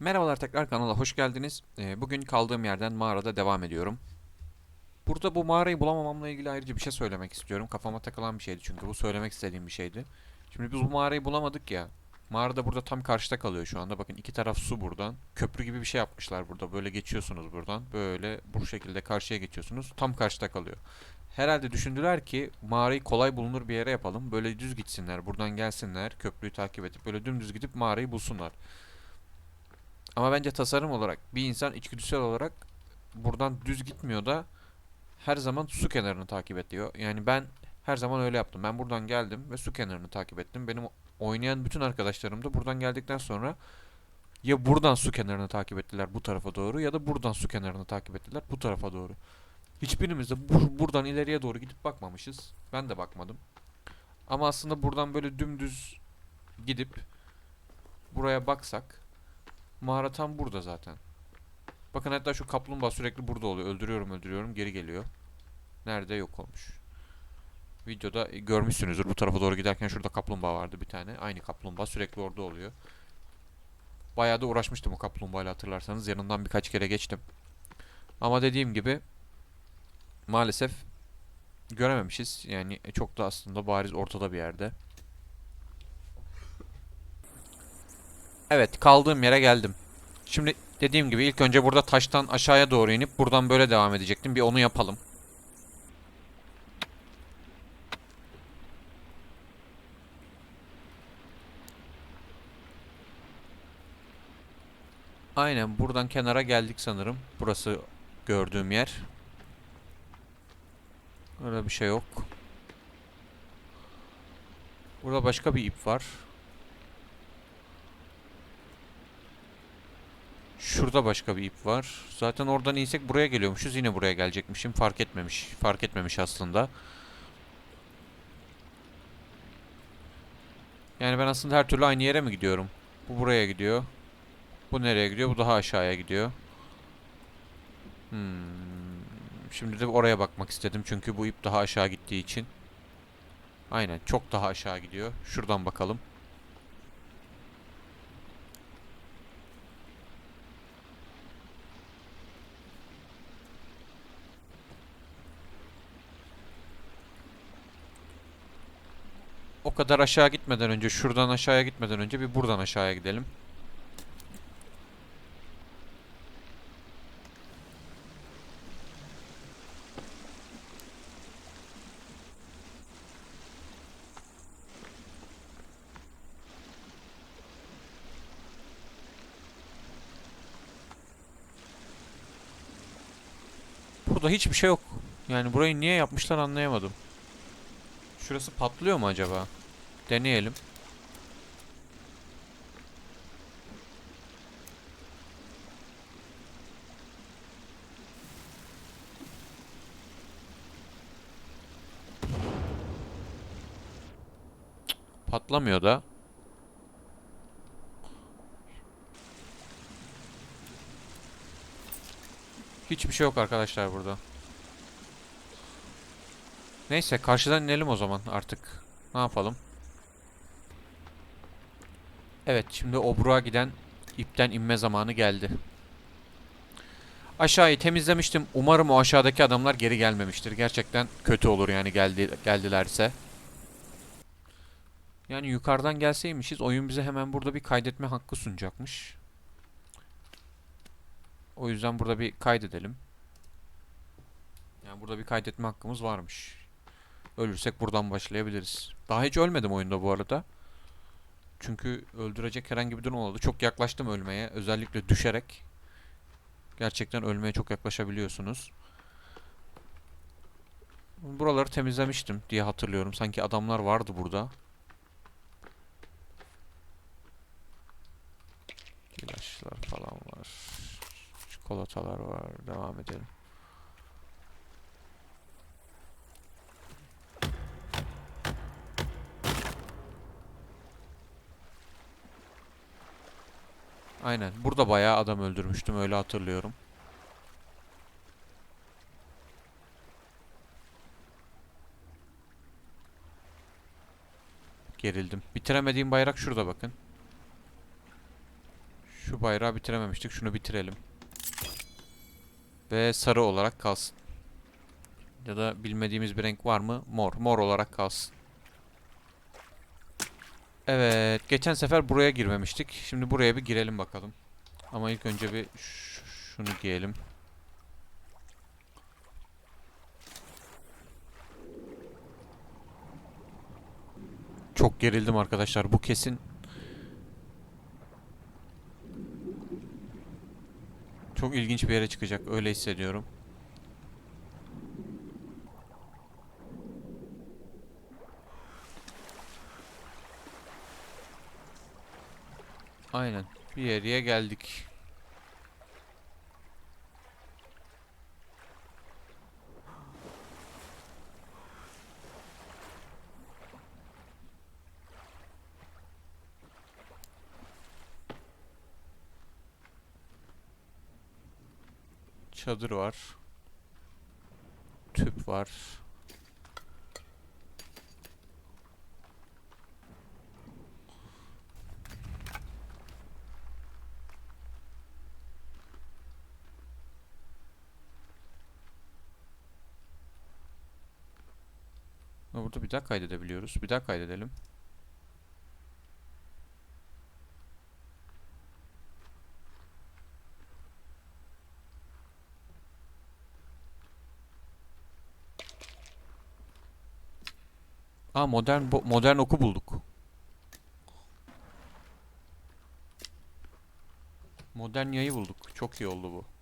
Merhabalar tekrar kanala hoş geldiniz. Ee, bugün kaldığım yerden mağarada devam ediyorum. Burada bu mağarayı bulamamamla ilgili ayrıca bir şey söylemek istiyorum. Kafama takılan bir şeydi çünkü bu söylemek istediğim bir şeydi. Şimdi biz bu mağarayı bulamadık ya. Mağarada burada tam karşıda kalıyor şu anda. Bakın iki taraf su buradan. Köprü gibi bir şey yapmışlar burada. Böyle geçiyorsunuz buradan. Böyle bu şekilde karşıya geçiyorsunuz. Tam karşıda kalıyor. Herhalde düşündüler ki mağarayı kolay bulunur bir yere yapalım. Böyle düz gitsinler. Buradan gelsinler. Köprüyü takip edip böyle dümdüz gidip mağarayı bulsunlar. Ama bence tasarım olarak bir insan içgüdüsel olarak buradan düz gitmiyor da her zaman su kenarını takip ediyor. Yani ben her zaman öyle yaptım. Ben buradan geldim ve su kenarını takip ettim. Benim oynayan bütün arkadaşlarım da buradan geldikten sonra ya buradan su kenarını takip ettiler bu tarafa doğru ya da buradan su kenarını takip ettiler bu tarafa doğru. Hiçbirimiz de bu- buradan ileriye doğru gidip bakmamışız. Ben de bakmadım. Ama aslında buradan böyle dümdüz gidip buraya baksak Mağara tam burada zaten. Bakın hatta şu kaplumbağa sürekli burada oluyor. Öldürüyorum öldürüyorum geri geliyor. Nerede yok olmuş. Videoda e, görmüşsünüzdür. Bu tarafa doğru giderken şurada kaplumbağa vardı bir tane. Aynı kaplumbağa sürekli orada oluyor. Bayağı da uğraşmıştım o kaplumbağayla hatırlarsanız. Yanından birkaç kere geçtim. Ama dediğim gibi maalesef görememişiz. Yani e, çok da aslında bariz ortada bir yerde. Evet, kaldığım yere geldim. Şimdi dediğim gibi ilk önce burada taştan aşağıya doğru inip buradan böyle devam edecektim. Bir onu yapalım. Aynen buradan kenara geldik sanırım. Burası gördüğüm yer. Öyle bir şey yok. Burada başka bir ip var. Şurada başka bir ip var. Zaten oradan insek buraya geliyormuşuz. Yine buraya gelecekmişim. Fark etmemiş. Fark etmemiş aslında. Yani ben aslında her türlü aynı yere mi gidiyorum? Bu buraya gidiyor. Bu nereye gidiyor? Bu daha aşağıya gidiyor. Hmm. Şimdi de oraya bakmak istedim. Çünkü bu ip daha aşağı gittiği için. Aynen. Çok daha aşağı gidiyor. Şuradan bakalım. O kadar aşağı gitmeden önce, şuradan aşağıya gitmeden önce bir buradan aşağıya gidelim. Burada hiçbir şey yok. Yani burayı niye yapmışlar anlayamadım. Şurası patlıyor mu acaba? Deneyelim. Patlamıyor da. Hiçbir şey yok arkadaşlar burada. Neyse karşıdan inelim o zaman artık. Ne yapalım? Evet şimdi obruğa giden ipten inme zamanı geldi. Aşağıyı temizlemiştim. Umarım o aşağıdaki adamlar geri gelmemiştir. Gerçekten kötü olur yani geldi geldilerse. Yani yukarıdan gelseymişiz oyun bize hemen burada bir kaydetme hakkı sunacakmış. O yüzden burada bir kaydedelim. Yani burada bir kaydetme hakkımız varmış. Ölürsek buradan başlayabiliriz. Daha hiç ölmedim oyunda bu arada. Çünkü öldürecek herhangi bir durum oldu. Çok yaklaştım ölmeye. Özellikle düşerek. Gerçekten ölmeye çok yaklaşabiliyorsunuz. Buraları temizlemiştim diye hatırlıyorum. Sanki adamlar vardı burada. İlaçlar falan var. Çikolatalar var. Devam edelim. Aynen. Burada bayağı adam öldürmüştüm öyle hatırlıyorum. Gerildim. Bitiremediğim bayrak şurada bakın. Şu bayrağı bitirememiştik. Şunu bitirelim. Ve sarı olarak kalsın. Ya da bilmediğimiz bir renk var mı? Mor. Mor olarak kalsın. Evet. Geçen sefer buraya girmemiştik. Şimdi buraya bir girelim bakalım. Ama ilk önce bir şunu giyelim. Çok gerildim arkadaşlar. Bu kesin çok ilginç bir yere çıkacak. Öyle hissediyorum. Aynen. Bir yere geldik. Çadır var. Tüp var. Burada bir daha kaydedebiliyoruz. Bir daha kaydedelim. Aa modern modern oku bulduk. Modern yayı bulduk. Çok iyi oldu bu.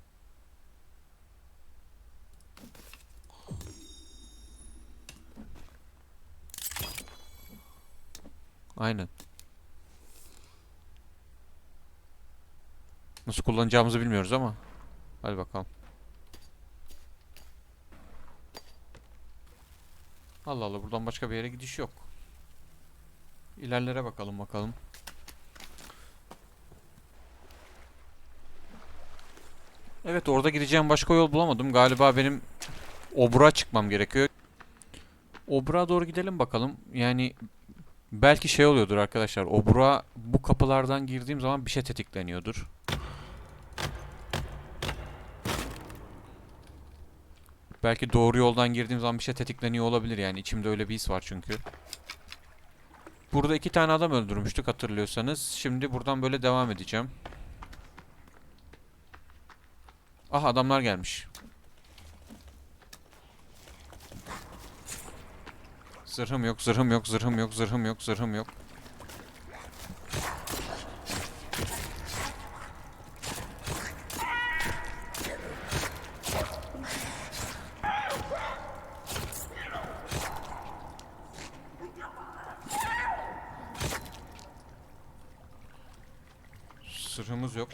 Aynen. Nasıl kullanacağımızı bilmiyoruz ama. Hadi bakalım. Allah Allah buradan başka bir yere gidiş yok. İlerlere bakalım bakalım. Evet orada gideceğim başka yol bulamadım. Galiba benim Obra çıkmam gerekiyor. Obra doğru gidelim bakalım. Yani belki şey oluyordur arkadaşlar. Obra bu kapılardan girdiğim zaman bir şey tetikleniyordur. Belki doğru yoldan girdiğim zaman bir şey tetikleniyor olabilir yani. içimde öyle bir his var çünkü. Burada iki tane adam öldürmüştük hatırlıyorsanız. Şimdi buradan böyle devam edeceğim. Ah adamlar gelmiş. Zırhım yok, zırhım yok, zırhım yok, zırhım yok, zırhım yok. Zırhımız yok.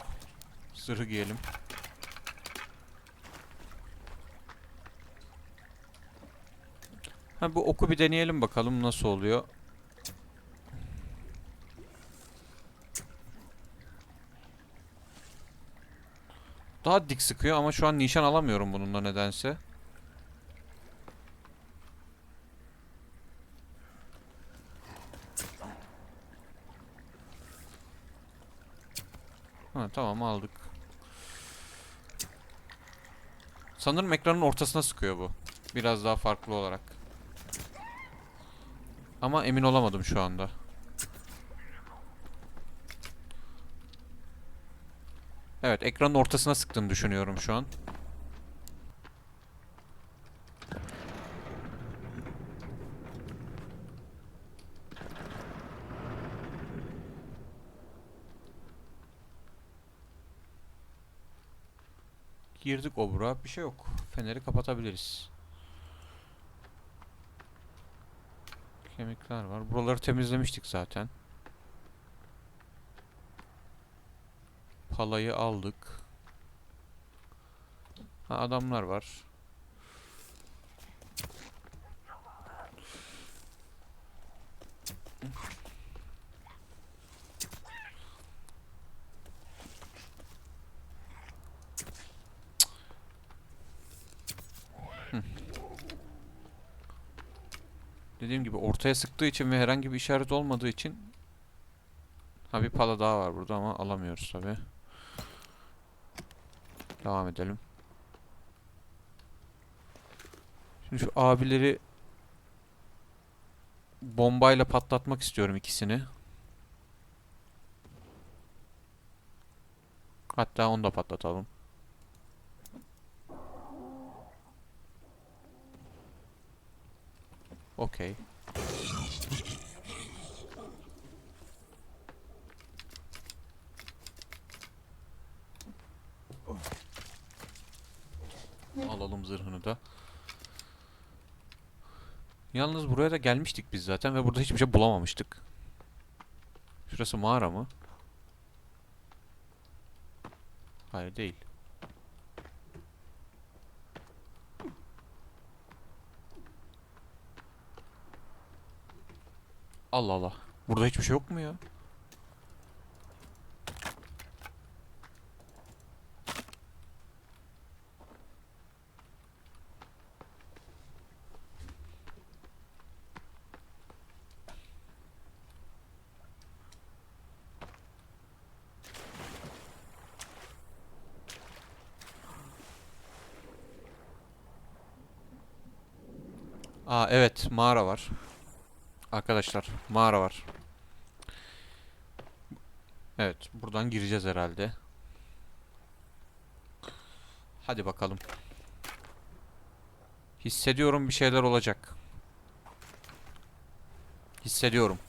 Zırhı giyelim. Ha bu oku bir deneyelim bakalım nasıl oluyor. Daha dik sıkıyor ama şu an nişan alamıyorum bununla nedense. Ha tamam aldık. Sanırım ekranın ortasına sıkıyor bu. Biraz daha farklı olarak. Ama emin olamadım şu anda. Evet, ekranın ortasına sıktığını düşünüyorum şu an. Girdik obura. Bir şey yok. Feneri kapatabiliriz. Kemikler var. Buraları temizlemiştik zaten. Palayı aldık. Ha adamlar var. Dediğim gibi ortaya sıktığı için ve herhangi bir işaret olmadığı için Ha bir pala daha var burada ama alamıyoruz tabi. Devam edelim. Şimdi şu abileri bombayla patlatmak istiyorum ikisini. Hatta onu da patlatalım. Okey. Alalım zırhını da. Yalnız buraya da gelmiştik biz zaten ve burada hiçbir şey bulamamıştık. Şurası mağara mı? Hayır değil. Allah Allah. Burada hiçbir şey yok mu ya? Aa evet mağara var. Arkadaşlar mağara var. Evet buradan gireceğiz herhalde. Hadi bakalım. Hissediyorum bir şeyler olacak. Hissediyorum.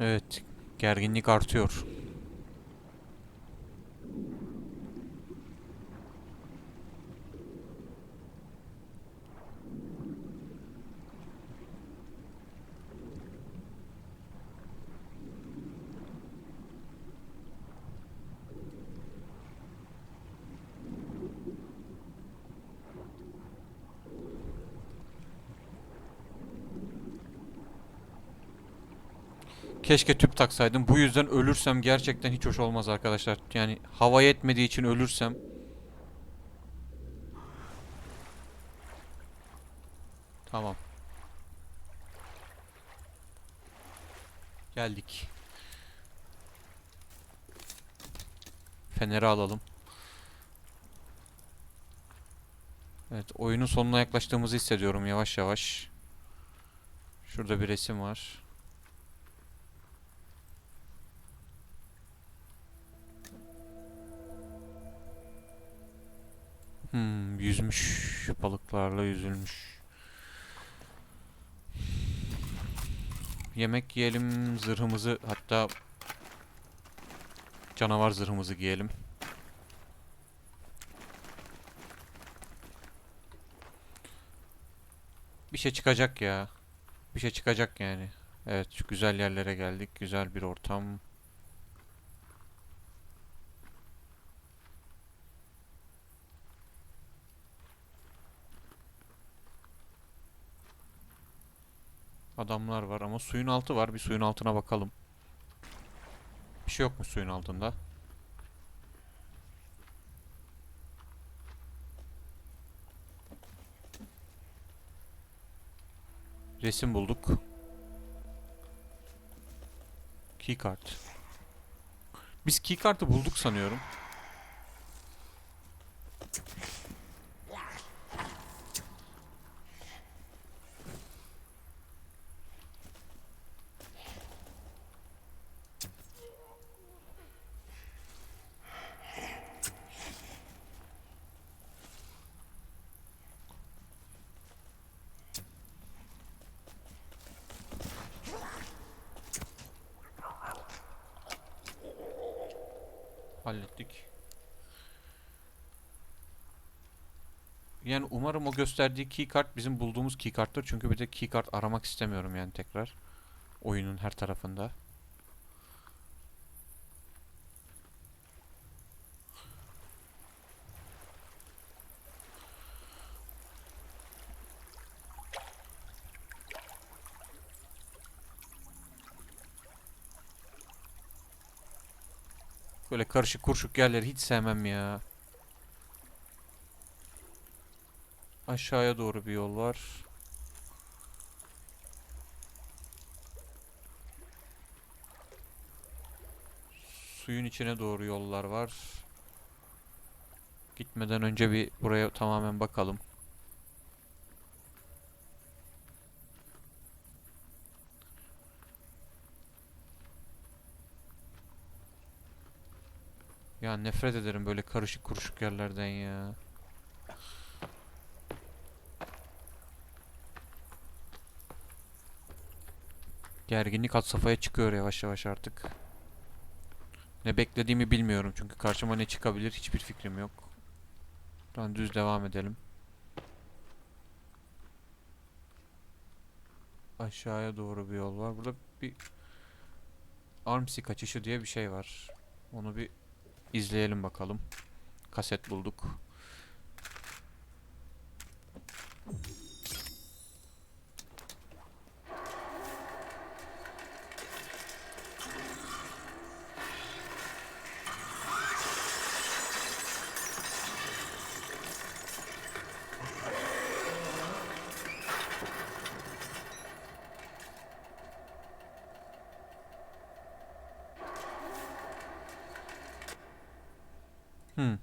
Evet, gerginlik artıyor. Keşke tüp taksaydım. Bu yüzden ölürsem gerçekten hiç hoş olmaz arkadaşlar. Yani hava yetmediği için ölürsem. Tamam. Geldik. Feneri alalım. Evet, oyunun sonuna yaklaştığımızı hissediyorum yavaş yavaş. Şurada bir resim var. Hmm, yüzmüş. Balıklarla yüzülmüş. Yemek yiyelim, zırhımızı hatta canavar zırhımızı giyelim. Bir şey çıkacak ya. Bir şey çıkacak yani. Evet, güzel yerlere geldik. Güzel bir ortam. Adamlar var ama suyun altı var. Bir suyun altına bakalım. Bir şey yok mu suyun altında? Resim bulduk. Keycard. Biz keycard'ı bulduk sanıyorum. Yani umarım o gösterdiği keycard bizim bulduğumuz keycard'tır. Çünkü bir de keycard aramak istemiyorum yani tekrar. Oyunun her tarafında. Böyle karışık kurşuk yerleri hiç sevmem ya. Aşağıya doğru bir yol var. Suyun içine doğru yollar var. Gitmeden önce bir buraya tamamen bakalım. Ya nefret ederim böyle karışık kuruşuk yerlerden ya. Gerginlik had safhaya çıkıyor yavaş yavaş artık. Ne beklediğimi bilmiyorum çünkü karşıma ne çıkabilir hiçbir fikrim yok. Buradan düz devam edelim. Aşağıya doğru bir yol var. Burada bir Armsy kaçışı diye bir şey var. Onu bir izleyelim bakalım. Kaset bulduk. Hmm.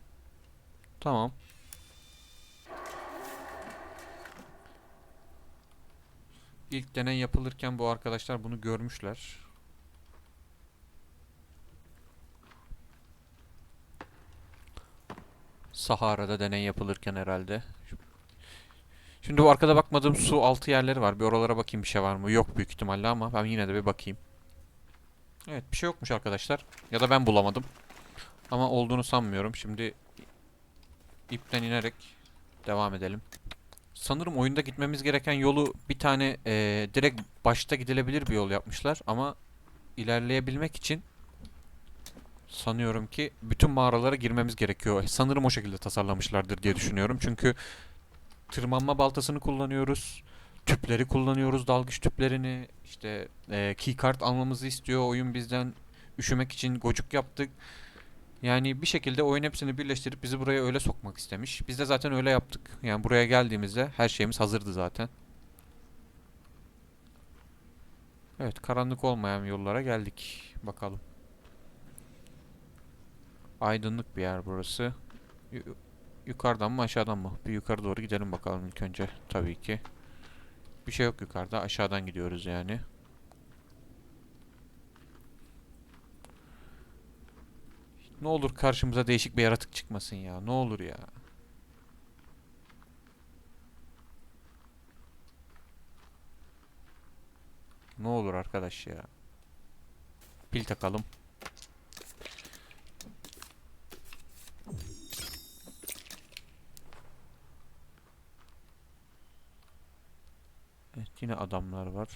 Tamam. İlk deney yapılırken bu arkadaşlar bunu görmüşler. Sahara'da deney yapılırken herhalde. Şimdi bu arkada bakmadığım su altı yerleri var. Bir oralara bakayım bir şey var mı? Yok büyük ihtimalle ama ben yine de bir bakayım. Evet bir şey yokmuş arkadaşlar. Ya da ben bulamadım. Ama olduğunu sanmıyorum. Şimdi ipten inerek devam edelim. Sanırım oyunda gitmemiz gereken yolu bir tane eee, direkt başta gidilebilir bir yol yapmışlar ama ilerleyebilmek için sanıyorum ki bütün mağaralara girmemiz gerekiyor. Sanırım o şekilde tasarlamışlardır diye düşünüyorum. Çünkü tırmanma baltasını kullanıyoruz. Tüpleri kullanıyoruz, dalgıç tüplerini. İşte eee keycard almamızı istiyor. Oyun bizden üşümek için gocuk yaptık. Yani bir şekilde oyun hepsini birleştirip bizi buraya öyle sokmak istemiş. Biz de zaten öyle yaptık. Yani buraya geldiğimizde her şeyimiz hazırdı zaten. Evet, karanlık olmayan yollara geldik. Bakalım. Aydınlık bir yer burası. Yu- yukarıdan mı aşağıdan mı? Bir yukarı doğru gidelim bakalım ilk önce. Tabii ki. Bir şey yok yukarıda. Aşağıdan gidiyoruz yani. Ne olur karşımıza değişik bir yaratık çıkmasın ya. Ne olur ya. Ne olur arkadaş ya. Pil takalım. Evet yine adamlar var.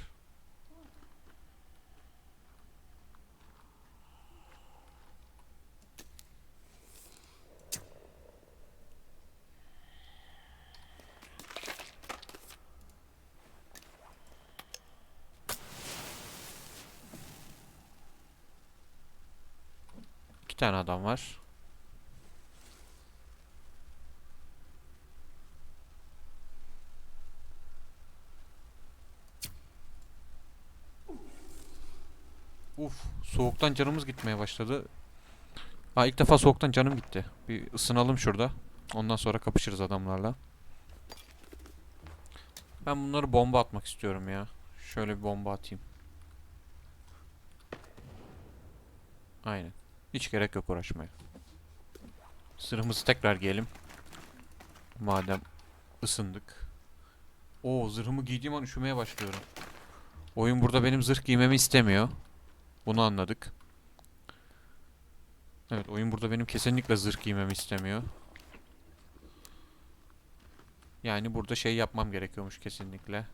İki tane adam var. Uf, soğuktan canımız gitmeye başladı. Ha ilk defa soğuktan canım gitti. Bir ısınalım şurada. Ondan sonra kapışırız adamlarla. Ben bunları bomba atmak istiyorum ya. Şöyle bir bomba atayım. Aynen. Hiç gerek yok uğraşmaya. Zırhımızı tekrar giyelim. Madem ısındık. Oo zırhımı giydiğim an üşümeye başlıyorum. Oyun burada benim zırh giymemi istemiyor. Bunu anladık. Evet oyun burada benim kesinlikle zırh giymemi istemiyor. Yani burada şey yapmam gerekiyormuş kesinlikle.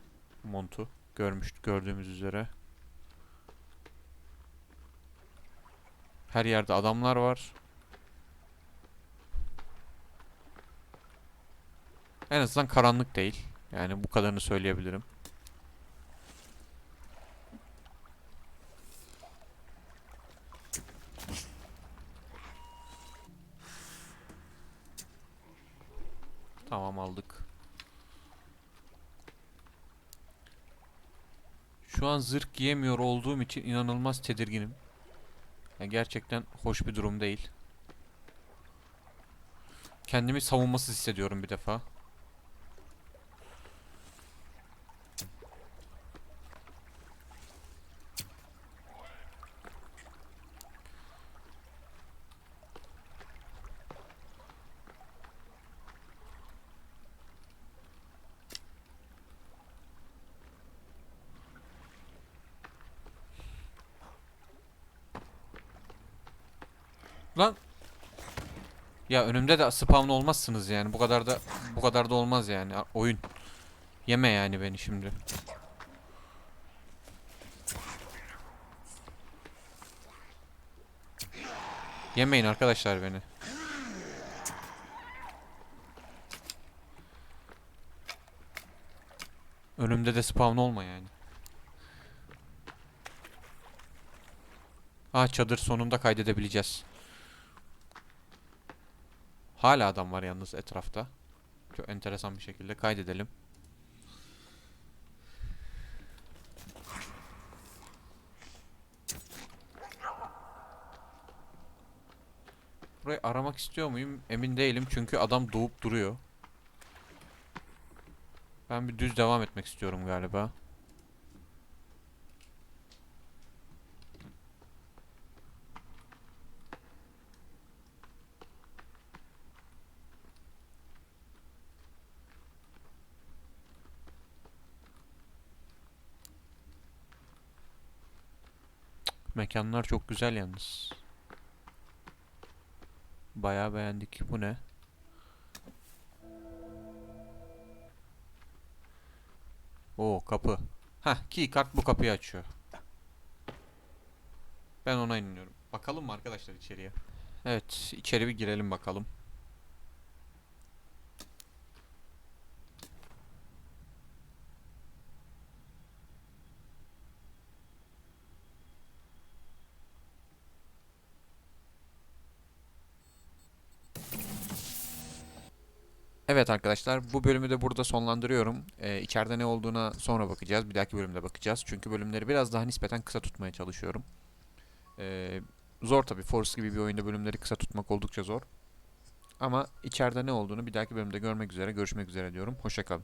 Montu. Görmüş, gördüğümüz üzere. Her yerde adamlar var. En azından karanlık değil. Yani bu kadarını söyleyebilirim. Tamam aldık. Şu an zırh giyemiyor olduğum için inanılmaz tedirginim. Yani gerçekten hoş bir durum değil. Kendimi savunmasız hissediyorum bir defa. Lan ya önümde de spawn olmazsınız yani. Bu kadar da bu kadar da olmaz yani. Oyun. Yeme yani beni şimdi. Yemeyin arkadaşlar beni. Önümde de spawn olma yani. Ha çadır sonunda kaydedebileceğiz. Hala adam var yalnız etrafta. Çok enteresan bir şekilde kaydedelim. Burayı aramak istiyor muyum? Emin değilim çünkü adam doğup duruyor. Ben bir düz devam etmek istiyorum galiba. Mekanlar çok güzel yalnız. Bayağı beğendik. Bu ne? Oo kapı. Heh keycard bu kapıyı açıyor. Ben ona inanıyorum. Bakalım mı arkadaşlar içeriye? Evet içeri bir girelim bakalım. Evet arkadaşlar bu bölümü de burada sonlandırıyorum. Ee, içeride ne olduğuna sonra bakacağız. Bir dahaki bölümde bakacağız. Çünkü bölümleri biraz daha nispeten kısa tutmaya çalışıyorum. Ee, zor tabii. Force gibi bir oyunda bölümleri kısa tutmak oldukça zor. Ama içeride ne olduğunu bir dahaki bölümde görmek üzere, görüşmek üzere diyorum. Hoşçakalın.